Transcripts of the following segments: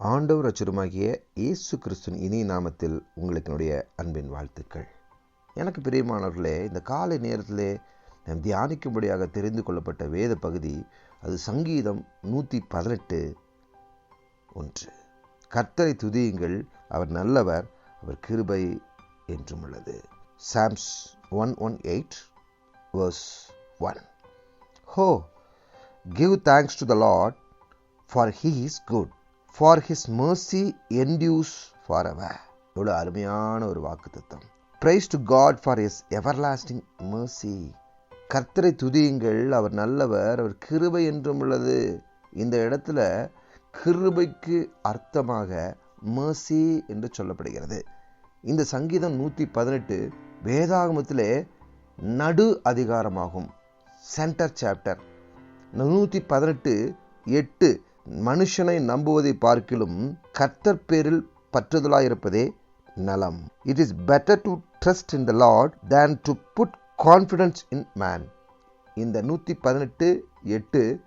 ஆண்டவர் அச்சுருமாகிய இயேசு கிறிஸ்துவின் இனிய நாமத்தில் உங்களுக்கு என்னுடைய அன்பின் வாழ்த்துக்கள். எனக்கு பிரியமானவர்களே இந்த காலை நேரத்திலே நாம் தியானிக்கும்படியாக தெரிந்து கொள்ளப்பட்ட வேத பகுதி அது சங்கீதம் நூற்றி பதினெட்டு ஒன்று. கர்த்தரை துதியுங்கள் அவர் நல்லவர் அவர் கிருபை என்றும் உள்ளது. Psalms one one eight verse one. Oh give thanks to the Lord for he is good. For his mercy endures for ever எவ்வளோ அருமையான ஒரு வாக்கு தத்துவம் praise to God for his everlasting mercy கர்த்தரை துதியுங்கள். அவர் நல்லவர். அவர் கிருபை என்றும் உள்ளது. இந்த இடத்துல கிருபைக்கு அர்த்தமாக மர்சி என்று சொல்லப்படுகிறது. இந்த சங்கீதம் நூற்றி பதினெட்டு வேதாகமத்திலே நடு அதிகாரமாகும். சென்டர் சாப்டர் நூற்றி பதினெட்டு எட்டு மனுஷனை நம்புவதை பார்க்கிலும் கர்த்தர் பேரில் பற்றுதலாயிருப்பதே நலம். It is better to trust in the Lord than to put confidence in man இந்த நூற்றி பதினெட்டு எட்டு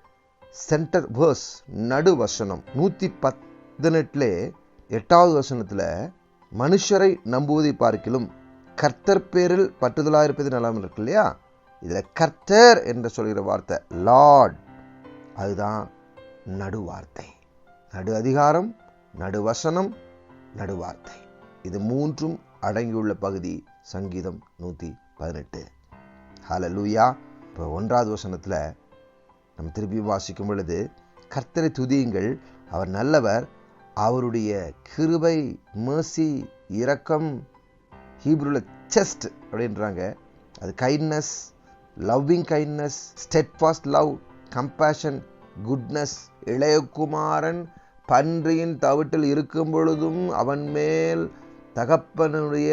சென்டர் வேர்ஸ் நடு வசனம் நூற்றி பதினெட்டுல எட்டாவது வசனத்தில் மனுஷரை நம்புவதை பார்க்கிலும் கர்த்தர் பேரில் பற்றுதலாக இருப்பது நலம் இருக்கு இல்லையா? இதில் கர்த்தர் என்று சொல்கிற வார்த்தை லார்ட் அதுதான் நடுவார்த்தை. நடு அதிகாரம் நடு வசனம் இது மூன்றும் அடங்கியுள்ள பகுதி சங்கீதம் நூற்றி பதினெட்டு. ஹால லூயா இப்போ ஒன்றாவது வசனத்தில் நம்ம திருப்பி வாசிக்கும் பொழுது கர்த்தரை துதியுங்கள். அவர் நல்லவர். அவருடைய கிருபை மேர்சி இரக்கம் ஹீப்ரூல செஸ்ட் அப்படின்றாங்க. அது kindness loving kindness steadfast love compassion goodness இளையகுமாரன் பன்றியின் தவிட்டில் இருக்கும் பொழுதும் அவன் மேல் தகப்பனுடைய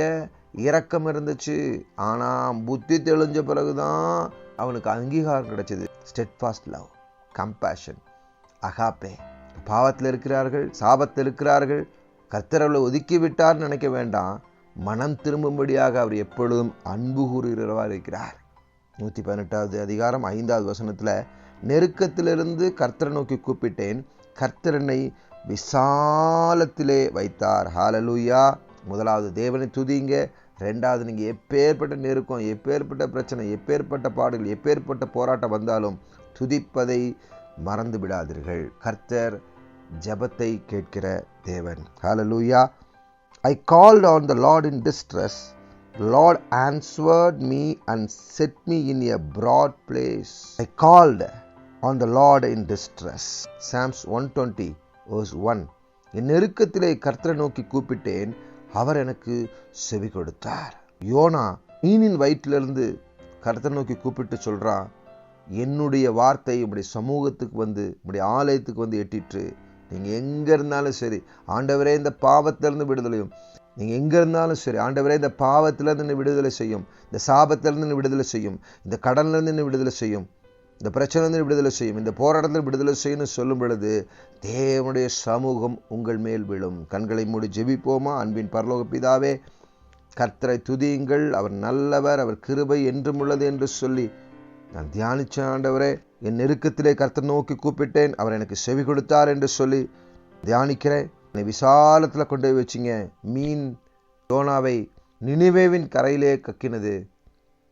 இரக்கம் இருந்துச்சு. ஆனால் புத்தி தெளிஞ்ச பிறகுதான் அவனுக்கு அங்கீகாரம் கிடைச்சது. ஸ்டெட்ஃபாஸ்ட் லவ் கம்பேஷன் அகாப்பே பாவத்தில் இருக்கிறார்கள் சாபத்தில் இருக்கிறார்கள். கர்த்தரவளை ஒதுக்கி விட்டார் நினைக்க வேண்டாம். மனம் திரும்பும்படியாக அவர் எப்பொழுதும் அன்பு கூறுகிறவா இருக்கிறார். நூற்றி பதினெட்டாவது அதிகாரம் ஐந்தாவது வசனத்தில் நெருக்கத்திலிருந்து கர்த்தரை நோக்கி கூப்பிட்டேன். கர்த்தரனை விசாலத்திலே வைத்தார். ஹாலலூயா முதலாவது தேவனை துதிங்க. ரெண்டாவது நீங்கள் எப்பேற்பட்ட நெருக்கம் எப்பேற்பட்ட பிரச்சனை எப்பேற்பட்ட பாடுகள் எப்பேற்பட்ட போராட்டம் வந்தாலும் துதிப்பதை மறந்து விடாதீர்கள். கர்த்தர் ஜபத்தை கேட்கிற தேவன். Hallelujah I called on the Lord in distress Lord answered me and set me in a broad place I called on the Lord in distress Psalms one twenty verse one என் நெருக்கத்திலே கர்த்தரை நோக்கி கூப்பிட்டேன். அவர் எனக்கு செவி கொடுத்தார். யோனா மீனின் வயிற்றிலிருந்து கர்த்தரை நோக்கி கூப்பிட்டு சொல்கிறான் என்னுடைய வார்த்தை இப்படி சமூகத்துக்கு வந்து இப்படி ஆலயத்துக்கு வந்து எட்டிட்டு நீங்கள் எங்கே இருந்தாலும் சரி ஆண்டவரே இந்த பாவத்திலேருந்து விடுதலையும் நீங்கள் எங்கே இருந்தாலும் சரி ஆண்டவரே இந்த பாவத்திலேருந்து விடுதலை செய்யும். இந்த சாபத்திலேருந்து விடுதலை செய்யும். இந்த கடன்லேருந்து விடுதலை செய்யும். இந்த பிரச்சனை விடுதலை செய்யும். இந்த போராட்டத்தில் விடுதலை செய்யணும்னு சொல்லும் பொழுது தேவனுடைய சமூகம் உங்கள் மேல் விழும். கண்களை மூடி ஜெபிப்போமா? அன்பின் பரலோக பிதாவே கர்த்தரை துதியுங்கள். அவர் நல்லவர் அவர் கிருபை என்றும் உள்ளது என்று சொல்லி நான் தியானிச்ச ஆண்டவரே என் நெருக்கத்திலே கர்த்தர் நோக்கி கூப்பிட்டேன். அவர் எனக்கு செவி கொடுத்தார் என்று சொல்லி தியானிக்கிறேன். என்னை விசாலத்தில் கொண்டு போய் வச்சிங்க. மீன் யோனாவை நினைவேவின் கரையிலே கக்கினது.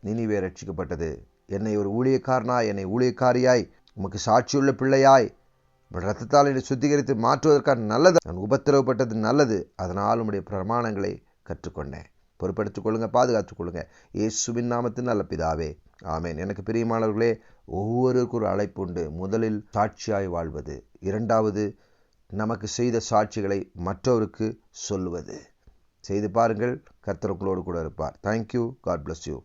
நினிவே ரட்சிக்கப்பட்டது. என்னை ஒரு ஊழியக்காரனாய் என்னை ஊழியக்காரியாய் உமக்கு சாட்சியுள்ள பிள்ளையாய் ரத்தத்தால் என்னை சுத்திகரித்து மாற்றுவதற்கான நல்லது. நான் உபத்திரவப்பட்டது நல்லது. அதனால் உடைய பிரமாணங்களை கற்றுக்கொண்டேன். பொறுப்படுத்திக் கொள்ளுங்க பாதுகாத்துக் கொள்ளுங்க. இயேசுவின் நாமத்தின் நல்ல பிதாவே. ஆமேன். எனக்கு பிரியமானவர்களே ஒவ்வொருவருக்கும் ஒரு அழைப்பு உண்டு. முதலில் சாட்சியாய் வாழ்வது. இரண்டாவது நமக்கு செய்த சாட்சிகளை மற்றவருக்கு சொல்லுவது. செய்து பாருங்கள் கர்த்தர் உங்களோடு கூட இருப்பார். Thank you God bless you